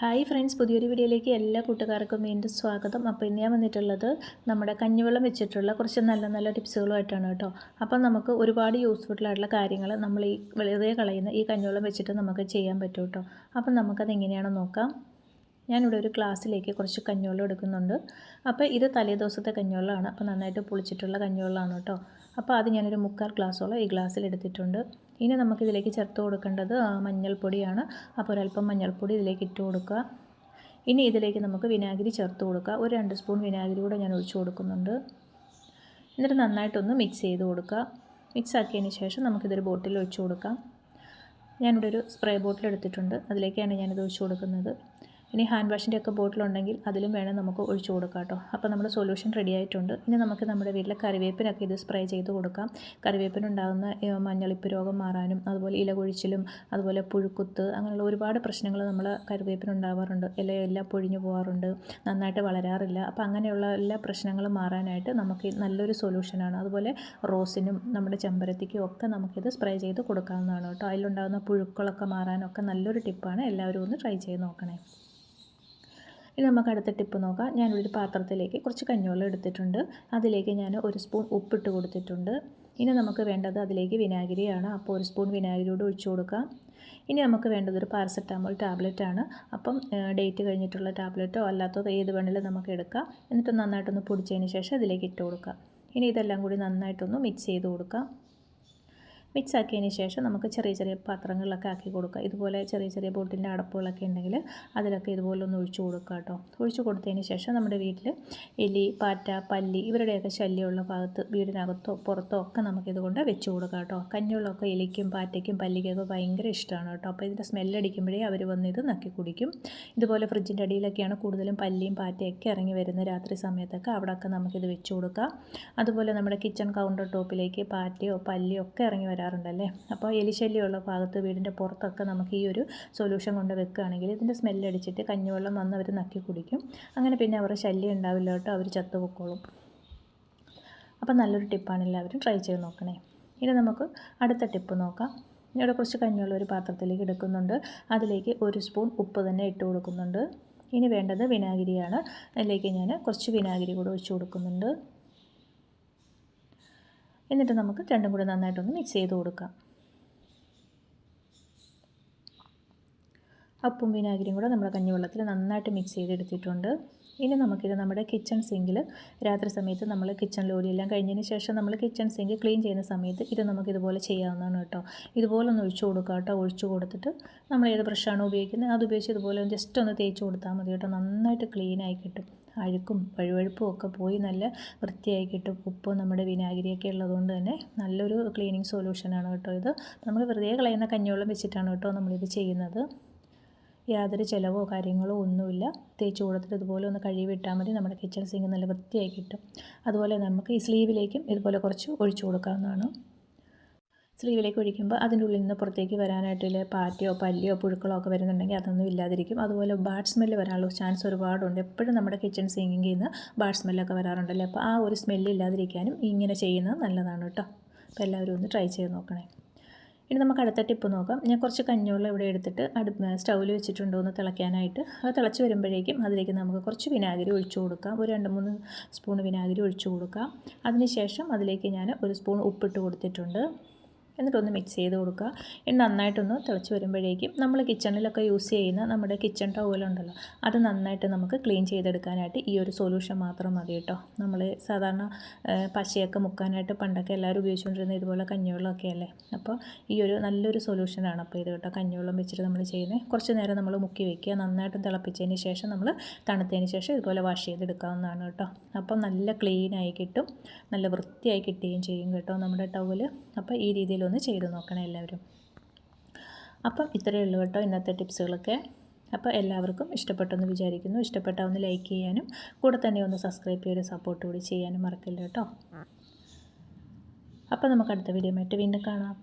Hi friends പുതിയൊരു വീഡിയോയിലേക്ക് എല്ലാ കൂട്ടുകാർക്കും വീണ്ടും സ്വാഗതം. അപ്പോൾ ഇന്ന് ഞാൻ വന്നിട്ടുള്ളത് നമ്മുടെ കഞ്ഞിവെള്ളം വെച്ചിട്ടുള്ള കുറച്ച് നല്ല നല്ല ടിപ്സുകളുമായിട്ടാണ് കേട്ടോ. അപ്പം നമുക്ക് ഒരുപാട് യൂസ്ഫുൾ ആയിട്ടുള്ള കാര്യങ്ങൾ നമ്മൾ ഈ വെറുതെ കളയുന്ന ഈ കഞ്ഞിവെള്ളം വെച്ചിട്ട് നമുക്ക് ചെയ്യാൻ പറ്റും കേട്ടോ. അപ്പം നമുക്കത് എങ്ങനെയാണെന്ന് നോക്കാം. ഞാനിവിടെ ഒരു ഗ്ലാസ്സിലേക്ക് കുറച്ച് കഞ്ഞോളം എടുക്കുന്നുണ്ട്. അപ്പോൾ ഇത് തലേദിവസത്തെ കഞ്ഞിവെള്ളമാണ്. അപ്പോൾ നന്നായിട്ട് പുളിച്ചിട്ടുള്ള കഞ്ഞിവെള്ളമാണ് കേട്ടോ. അപ്പോൾ അത് ഞാനൊരു മുക്കാൽ ഗ്ലാസ്സോളം ഈ ഗ്ലാസ്സിൽ എടുത്തിട്ടുണ്ട്. ഇനി നമുക്കിതിലേക്ക് ചേർത്ത് കൊടുക്കേണ്ടത് മഞ്ഞൾപ്പൊടിയാണ്. അപ്പോൾ ഒരല്പം മഞ്ഞൾപ്പൊടി ഇതിലേക്ക് ഇട്ട് കൊടുക്കുക. ഇനി ഇതിലേക്ക് നമുക്ക് വിനാഗിരി ചേർത്ത് കൊടുക്കുക. ഒരു രണ്ട് സ്പൂൺ വിനാഗിരി കൂടെ ഞാൻ ഒഴിച്ചു കൊടുക്കുന്നുണ്ട്. എന്നിട്ട് നന്നായിട്ടൊന്ന് മിക്സ് ചെയ്ത് കൊടുക്കുക. മിക്സ് ആക്കിയതിന് ശേഷം നമുക്കിതൊരു ബോട്ടിൽ ഒഴിച്ചു കൊടുക്കാം. ഞാനിവിടെ ഒരു സ്പ്രേ ബോട്ടിൽ എടുത്തിട്ടുണ്ട്. അതിലേക്കാണ് ഞാനിത് ഒഴിച്ചു കൊടുക്കുന്നത്. ഇനി ഹാൻഡ് വാഷിന്റെ ഒക്കെ ബോട്ടിലുണ്ടെങ്കിൽ അതിലും വേണം നമുക്ക് ഒഴിച്ചു കൊടുക്കാം കേട്ടോ. അപ്പോൾ നമ്മുടെ സൊല്യൂഷൻ റെഡി ആയിട്ടുണ്ട്. ഇനി നമുക്ക് നമ്മുടെ വീട്ടിലെ കറിവേപ്പിനൊക്കെ ഇത് സ്പ്രേ ചെയ്ത് കൊടുക്കാം. കറിവേപ്പിനുണ്ടാകുന്ന മഞ്ഞളിപ്പ് രോഗം മാറാനും അതുപോലെ ഇലകൊഴിച്ചിലും അതുപോലെ പുഴുക്കുത്ത് അങ്ങനെയുള്ള ഒരുപാട് പ്രശ്നങ്ങൾ നമ്മൾ കറിവേപ്പിനുണ്ടാവാറുണ്ട്. ഇല എല്ലാം പൊഴിഞ്ഞു പോകാറുണ്ട് നന്നായിട്ട് വളരാറില്ല. അപ്പോൾ അങ്ങനെയുള്ള എല്ലാ പ്രശ്നങ്ങളും മാറാനായിട്ട് നമുക്ക് നല്ലൊരു സൊല്യൂഷനാണ്. അതുപോലെ റോസിനും നമ്മുടെ ചെമ്പരത്തിക്കും ഒക്കെ നമുക്കിത് സ്പ്രേ ചെയ്ത് കൊടുക്കാവുന്നതാണ് കേട്ടോ. അതിലുണ്ടാകുന്ന പുഴുക്കളൊക്കെ മാറാനൊക്കെ നല്ലൊരു ടിപ്പാണ്. എല്ലാവരും ഒന്ന് ട്രൈ ചെയ്ത് നോക്കണേ. ഇനി നമുക്ക് അടുത്ത ടിപ്പ് നോക്കാം. ഞാനൊരു പാത്രത്തിലേക്ക് കുറച്ച് കഞ്ഞിവെള്ളം എടുത്തിട്ടുണ്ട്. അതിലേക്ക് ഞാൻ ഒരു സ്പൂൺ ഉപ്പിട്ട് കൊടുത്തിട്ടുണ്ട്. ഇനി നമുക്ക് വേണ്ടത് അതിലേക്ക് വിനാഗിരിയാണ്. അപ്പോൾ ഒരു സ്പൂൺ വിനാഗിരിയോട് ഒഴിച്ചു കൊടുക്കാം. ഇനി നമുക്ക് വേണ്ടത് ഒരു പാരസെറ്റാമോൾ ടാബ്ലറ്റ് ആണ് അപ്പം ഡേറ്റ് കഴിഞ്ഞിട്ടുള്ള ടാബ്ലറ്റോ അല്ലാത്തതോ ഏത് വേണമെങ്കിലും നമുക്ക് എടുക്കാം. എന്നിട്ട് നന്നായിട്ടൊന്ന് പൊടിച്ചതിന് ശേഷം അതിലേക്ക് ഇട്ട് കൊടുക്കാം. ഇനി ഇതെല്ലാം കൂടി നന്നായിട്ടൊന്ന് മിക്സ് ചെയ്ത് കൊടുക്കാം. മിക്സ് ആക്കിയതിന് ശേഷം നമുക്ക് ചെറിയ ചെറിയ പാത്രങ്ങളിലൊക്കെ ആക്കി കൊടുക്കുക ഇതുപോലെ ചെറിയ ചെറിയ ബോട്ടിന്റെ അടപ്പുകളൊക്കെ ഉണ്ടെങ്കിൽ അതിലൊക്കെ ഇതുപോലെ ഒന്ന് ഒഴിച്ചു കൊടുക്കുക കേട്ടോ. ഒഴിച്ചു കൊടുത്തതിന് ശേഷം നമ്മുടെ വീട്ടിൽ എലി പാറ്റ പല്ലി ഇവരുടെയൊക്കെ ശല്യമുള്ള ഭാഗത്ത് വീടിനകത്തോ പുറത്തോ ഒക്കെ നമുക്കിതുകൊണ്ട് വെച്ച് കൊടുക്കാം കേട്ടോ. കഞ്ഞിവെള്ളമൊക്കെ എലിക്കും പാറ്റയ്ക്കും പല്ലിക്കൊക്കെ ഭയങ്കര ഇഷ്ടമാണ് കേട്ടോ. അപ്പോൾ ഇതിന്റെ സ്മെല്ലടിക്കുമ്പോഴേ അവർ വന്ന് ഇത് നക്കി കുടിക്കും. ഇതുപോലെ ഫ്രിഡ്ജിന്റെ അടിയിലൊക്കെയാണ് കൂടുതലും പല്ലിയും പാറ്റയൊക്കെ ഇറങ്ങി വരുന്നത് രാത്രി സമയത്തൊക്കെ അവിടെയൊക്കെ നമുക്കിത് വെച്ച് കൊടുക്കാം. അതുപോലെ നമ്മുടെ കിച്ചൺ കൗണ്ടർ ടോപ്പിലേക്ക് പാറ്റയോ പല്ലിയോ ഒക്കെ ഇറങ്ങി വരാറുണ്ടല്ലേ? അപ്പോൾ എലിശല്യമുള്ള ഭാഗത്ത് വീടിന്റെ പുറത്തൊക്കെ നമുക്ക് ഈ ഒരു സൊല്യൂഷൻ കൊണ്ട് വെക്കുകയാണെങ്കിൽ ഇതിന്റെ സ്മെല്ലടിച്ചിട്ട് കഞ്ഞിവെള്ളം വന്ന് അവർ നക്കി കുടിക്കും. അങ്ങനെ പിന്നെ അവരുടെ ശല്യം ഉണ്ടാവില്ല കേട്ടോ അവർ ചത്തുപൊക്കോളും. അപ്പോൾ നല്ലൊരു ടിപ്പാണ് എല്ലാവരും ട്രൈ ചെയ്ത് നോക്കണേ. ഇനി നമുക്ക് അടുത്ത ടിപ്പ് നോക്കാം. ഇവിടെ കുറച്ച് കഞ്ഞിവെള്ളം ഒരു പാത്രത്തിലേക്ക് എടുക്കുന്നുണ്ട്. അതിലേക്ക് ഒരു സ്പൂൺ ഉപ്പ് തന്നെ ഇട്ട് കൊടുക്കുന്നുണ്ട്. ഇനി വേണ്ടത് വിനാഗിരിയാണ്. അതിലേക്ക് ഞാൻ കുറച്ച് വിനാഗിരി കൂടെ ഒഴിച്ച് കൊടുക്കുന്നുണ്ട്. എന്നിട്ട് നമുക്ക് രണ്ടും കൂടി നന്നായിട്ടൊന്ന് മിക്സ് ചെയ്ത് കൊടുക്കാം. അപ്പും വിനാഗിരിയും കൂടെ നമ്മുടെ കഞ്ഞിവെള്ളത്തിൽ നന്നായിട്ട് മിക്സ് ചെയ്തെടുത്തിട്ടുണ്ട് ഇനി നമുക്കിത് നമ്മുടെ കിച്ചൺ സിങ്കിൽ രാത്രി സമയത്ത് നമ്മൾ കിച്ചൺ ജോലിയെല്ലാം കഴിഞ്ഞതിന് ശേഷം നമ്മൾ കിച്ചൺ സിങ്ക് ക്ലീൻ ചെയ്യുന്ന സമയത്ത് ഇത് നമുക്ക് ഇതുപോലെ ചെയ്യാവുന്നതാണ് കേട്ടോ. ഇതുപോലെ ഒന്ന് ഒഴിച്ചു കൊടുക്കുക കേട്ടോ. ഒഴിച്ചു കൊടുത്തിട്ട് നമ്മൾ ഏത് ബ്രഷാണോ ഉപയോഗിക്കുന്നത്? അത് ഉപയോഗിച്ച് ഇതുപോലെ ജസ്റ്റ് ഒന്ന് തേച്ച് കൊടുത്താൽ മതി കേട്ടോ. നന്നായിട്ട് ക്ലീനായി കിട്ടും. അഴുക്കും വഴുവഴുപ്പും ഒക്കെ പോയി നല്ല വൃത്തിയായി കിട്ടും ഉപ്പും നമ്മുടെ വിനാഗിരിയൊക്കെ ഉള്ളതുകൊണ്ട് തന്നെ നല്ലൊരു ക്ലീനിങ് സൊല്യൂഷനാണ് കേട്ടോ ഇത്. നമ്മൾ വെറുതെ കളയുന്ന കഞ്ഞിവെള്ളം വെച്ചിട്ടാണ് കേട്ടോ നമ്മളിത് ചെയ്യുന്നത്. യാതൊരു ചിലവോ കാര്യങ്ങളോ ഒന്നുമില്ല. തേച്ച് കൊടുത്തിട്ട് ഇതുപോലെ ഒന്ന് കഴുകി വിട്ടാൽ മതി. നമ്മുടെ കിച്ചൺ സിങ്ക് നല്ല വൃത്തിയായി കിട്ടും അതുപോലെ നമുക്ക് ഈ സ്ലീവിലേക്കും ഇതുപോലെ കുറച്ച് ഒഴിച്ചു കൊടുക്കാവുന്നതാണ്. സ്ലീവിലേക്ക് ഒഴിക്കുമ്പോൾ അതിന്റെ ഉള്ളിൽ നിന്ന് പുറത്തേക്ക് വരാനായിട്ടുള്ള പാറ്റയോ പല്ലിയോ പുഴുക്കളോ ഒക്കെ വരുന്നുണ്ടെങ്കിൽ അതൊന്നും ഇല്ലാതിരിക്കും. അതുപോലെ ബാഡ് സ്മെല്ല് വരാനുള്ള ചാൻസ് ഒരുപാടുണ്ട്. എപ്പോഴും നമ്മുടെ കിച്ചൺ സിങ്കിങ്ങിൽ നിന്ന് ബാഡ് സ്മെല്ലൊക്കെ വരാറുണ്ടല്ലോ അപ്പോൾ ആ ഒരു സ്മെല്ല് ഇല്ലാതിരിക്കാനും ഇങ്ങനെ ചെയ്യുന്നത് നല്ലതാണ് കേട്ടോ. അപ്പോൾ എല്ലാവരും ഒന്ന് ട്രൈ ചെയ്ത് നോക്കണേ. ഇനി നമുക്ക് അടുത്ത ടിപ്പ് നോക്കാം. ഞാൻ കുറച്ച് കഞ്ഞിവെള്ളം ഇവിടെ എടുത്തിട്ട് അടു സ്റ്റൗവിൽ വെച്ചിട്ടുണ്ടോ എന്ന് തിളയ്ക്കാനായിട്ട്. അത് തിളച്ച് വരുമ്പോഴേക്കും അതിലേക്ക് നമുക്ക് കുറച്ച് വിനാഗിരി ഒഴിച്ചു കൊടുക്കാം. ഒരു രണ്ട് മൂന്ന് സ്പൂൺ വിനാഗിരി ഒഴിച്ചു കൊടുക്കാം. അതിനുശേഷം അതിലേക്ക് ഞാൻ ഒരു സ്പൂൺ ഉപ്പിട്ട് കൊടുത്തിട്ടുണ്ട്. എന്നിട്ടൊന്ന് മിക്സ് ചെയ്ത് കൊടുക്കുക. ഇനി നന്നായിട്ടൊന്ന് തിളച്ച് വരുമ്പോഴേക്കും നമ്മൾ കിച്ചണിലൊക്കെ യൂസ് ചെയ്യുന്ന നമ്മുടെ കിച്ചൺ ടവലുണ്ടല്ലോ അത് നന്നായിട്ട് നമുക്ക് ക്ലീൻ ചെയ്തെടുക്കാനായിട്ട് ഈ ഒരു സൊല്യൂഷൻ മാത്രം മതി കേട്ടോ. നമ്മൾ സാധാരണ പശയൊക്കെ മുക്കാനായിട്ട് പണ്ടൊക്കെ എല്ലാവരും ഉപയോഗിച്ചുകൊണ്ടിരുന്ന ഇതുപോലെ കഞ്ഞിവെള്ളമൊക്കെ അല്ലേ? അപ്പോൾ ഈ ഒരു നല്ലൊരു സൊല്യൂഷനാണ് അപ്പോൾ ഇത് കേട്ടോ. കഞ്ഞിവെള്ളം വെച്ചിട്ട് നമ്മൾ ചെയ്യുന്നത് കുറച്ച് നേരം നമ്മൾ മുക്കി വയ്ക്കുക നന്നായിട്ട് തിളപ്പിച്ചതിന് ശേഷം നമ്മൾ തണുത്തതിന് ശേഷം ഇതുപോലെ വാഷ് ചെയ്തെടുക്കാവുന്നതാണ് കേട്ടോ. അപ്പോൾ നല്ല ക്ലീനായി കിട്ടും. നല്ല വൃത്തിയായി കിട്ടുകയും ചെയ്യും കേട്ടോ നമ്മുടെ ടവൽ അപ്പോൾ ഈ രീതിയിൽ ഒന്ന് ചെയ്ത് നോക്കണം എല്ലാവരും. അപ്പം ഇത്രയേ ഉള്ളൂ കേട്ടോ ഇന്നത്തെ ടിപ്സുകളൊക്കെ. അപ്പോൾ എല്ലാവർക്കും ഇഷ്ടപ്പെട്ടെന്ന് വിചാരിക്കുന്നു. ഇഷ്ടപ്പെട്ട ഒന്ന് ലൈക്ക് ചെയ്യാനും കൂടെ തന്നെ ഒന്ന് സബ്സ്ക്രൈബ് ചെയ്ത് സപ്പോർട്ട് കൂടി ചെയ്യാനും മറക്കില്ല കേട്ടോ. അപ്പോൾ നമുക്ക് അടുത്ത വീഡിയോ ആയിട്ട് വീണ്ടും കാണാം.